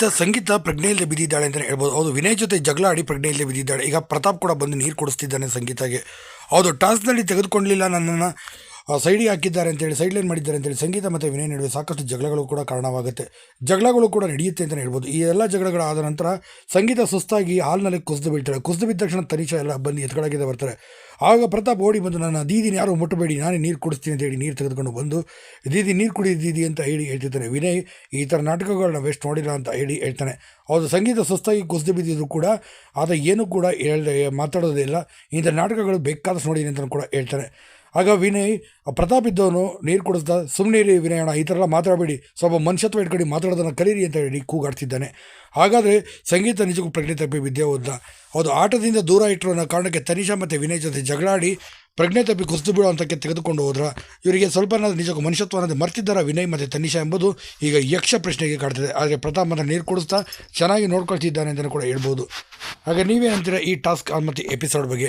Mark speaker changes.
Speaker 1: ಇತ್ತ ಸಂಗೀತ ಪ್ರಜ್ಞೆಯಲ್ಲಿ ಬಿದ್ದಿದ್ದಾಳೆ ಅಂತಲೇ ಹೇಳ್ಬೋದು. ಹೌದು, ವಿನಯ್ ಜೊತೆ ಜಗಳ ಆಡಿ ಪ್ರಜ್ಞೆಯಲ್ಲಿ ಬಿದ್ದಿದ್ದಾಳೆ. ಈಗ ಪ್ರತಾಪ್ ಕೂಡ ಬಂದು ನೀರು ಕೊಡಿಸ್ತಿದ್ದಾನೆ ಸಂಗೀತಗೆ ಹೌದು ಟಾಸ್ನಲ್ಲಿ ತೆಗೆದುಕೊಳ್ಳಲಿಲ್ಲ ನನ್ನನ್ನು. ಸೈಡಿಗೆ ಹಾಕಿದ್ದಾರೆ ಅಂತೇಳಿ ಸೈಡ್ ಲೈನ್ ಮಾಡಿದ್ದಾರೆ ಅಂತೇಳಿ ಸಂಗೀತ ಮತ್ತು ವಿನಯ್ ನಡುವೆ ಸಾಕಷ್ಟು ಜಗಳಗಳು ಕೂಡ ಕಾರಣವಾಗುತ್ತೆ. ಜಗಳಗಳು ಕೂಡ ನಡೆಯುತ್ತೆ ಅಂತಲೇ ಹೇಳ್ಬೋದು. ಈ ಎಲ್ಲ ಜಗಳಗಳಾದ ನಂತರ ಸಂಗೀತ ಸುಸ್ತಾಗಿ ಹಾಲ್ನಲ್ಲಿ ಕುಸಿದು ಬಿಡ್ತಾರೆ ಕುಸಿದು ಬಿದ್ದ ತಕ್ಷಣ ತನಿಷ ಎಲ್ಲ ಬಂದು ಎತ್ಕೊಳಗಿದೆ ಬರ್ತಾರೆ. ಆಗ ಪ್ರತಾಪ್ ಓಡಿ ಬಂದು, ನನ್ನ ದೀದಿನ ಯಾರು? ಮುಟ್ಟಬೇಡಿ, ನಾನೇ ನೀರು ಕುಡಿಸ್ತೀನಿ ಅಂತ ಹೇಳಿ ನೀರು ತೆಗೆದುಕೊಂಡು ಬಂದು, ದೀದಿ, ನೀರು ಕುಡಿ ದೀದಿ ಅಂತ ಹೇಳಿ ಹೇಳ್ತಿದ್ದಾನೆ ವಿನಯ್, ಈ ಥರ ನಾಟಕಗಳನ್ನ ವೇಸ್ಟ್ ನೋಡಿಲ್ಲ ಅಂತ ಹೇಳಿ ಹೇಳ್ತಾನೆ. ಹೌದು, ಸಂಗೀತ ಸುಸ್ತಾಗಿ ಕುಸಿದು ಬಿದ್ದಿದ್ರು ಕೂಡ ಆದರೆ ಏನೂ ಕೂಡ ಹೇಳ್ದೆ ಮಾತಾಡೋದಿಲ್ಲ ಇಂಥ ನಾಟಕಗಳು ಬೇಕಾದಷ್ಟು ನೋಡಿದ್ದೀನಿ ಅಂತ ಕೂಡ ಹೇಳ್ತಾನೆ. ಆಗ ವಿನಯ್, ಪ್ರತಾಪ್ ಇದ್ದವನು ನೀರು ಕುಡಿಸ್ದ ಸುಮ್ಮನೆ ವಿನಯ್ ಅಣ್ಣ ಈ ಥರ ಎಲ್ಲ ಮಾತಾಡಬೇಡಿ. ಸ್ವಲ್ಪ ಮನುಷ್ಯತ್ವ ಇಟ್ಕೊಂಡು, ಮಾತಾಡೋದನ್ನು ಕಲೀರಿ ಅಂತ ಹೇಳಿ ಕೂಗಾಡ್ತಿದ್ದಾನೆ. ಹಾಗಾದರೆ ಸಂಗೀತ ನಿಜಕ್ಕೂ ಪ್ರಜ್ಞೆ ತಪ್ಪಿ ವಿದ್ಯೆ ಓದ್ದ ಹೌದು, ಆಟದಿಂದ ದೂರ ಇಟ್ಟರು ಅನ್ನೋ ಕಾರಣಕ್ಕೆ ತನಿಷಾ ಮತ್ತು ವಿನಯ್ ಜೊತೆ ಜಗಳಾಡಿ ಪ್ರಜ್ಞೆ ತಪ್ಪಿ ಕುಸಿದು ಬಿಡೋ ಅಂತಕ್ಕೆ ತೆಗೆದುಕೊಂಡು ಹೋದ್ರ. ಇವರಿಗೆ ಸ್ವಲ್ಪ ನಿಜಕ್ಕೂ ಮನುಷ್ಯತ್ವ ಅನ್ನೋದು ಮರ್ತಿದ್ದಾರ ವಿನಯ್ ಮತ್ತು ತನಿಷಾ ಎಂಬುದು ಈಗ ಯಕ್ಷ ಪ್ರಶ್ನೆಗೆ ಕಾಡ್ತದೆ. ಆದರೆ ಪ್ರತಾಪ್ ಮಾತ್ರ ನೀರು ಕುಡಿಸ್ತಾ ಚೆನ್ನಾಗಿ ನೋಡ್ಕೊಳ್ತಿದ್ದಾನೆ ಅಂತಲೂ ಕೂಡ ಹೇಳ್ಬೋದು. ಹಾಗೆ ನೀವೇನಂತೀರ ಈ ಟಾಸ್ಕ್ ಮತ್ತು ಎಪಿಸೋಡ್ ಬಗ್ಗೆ?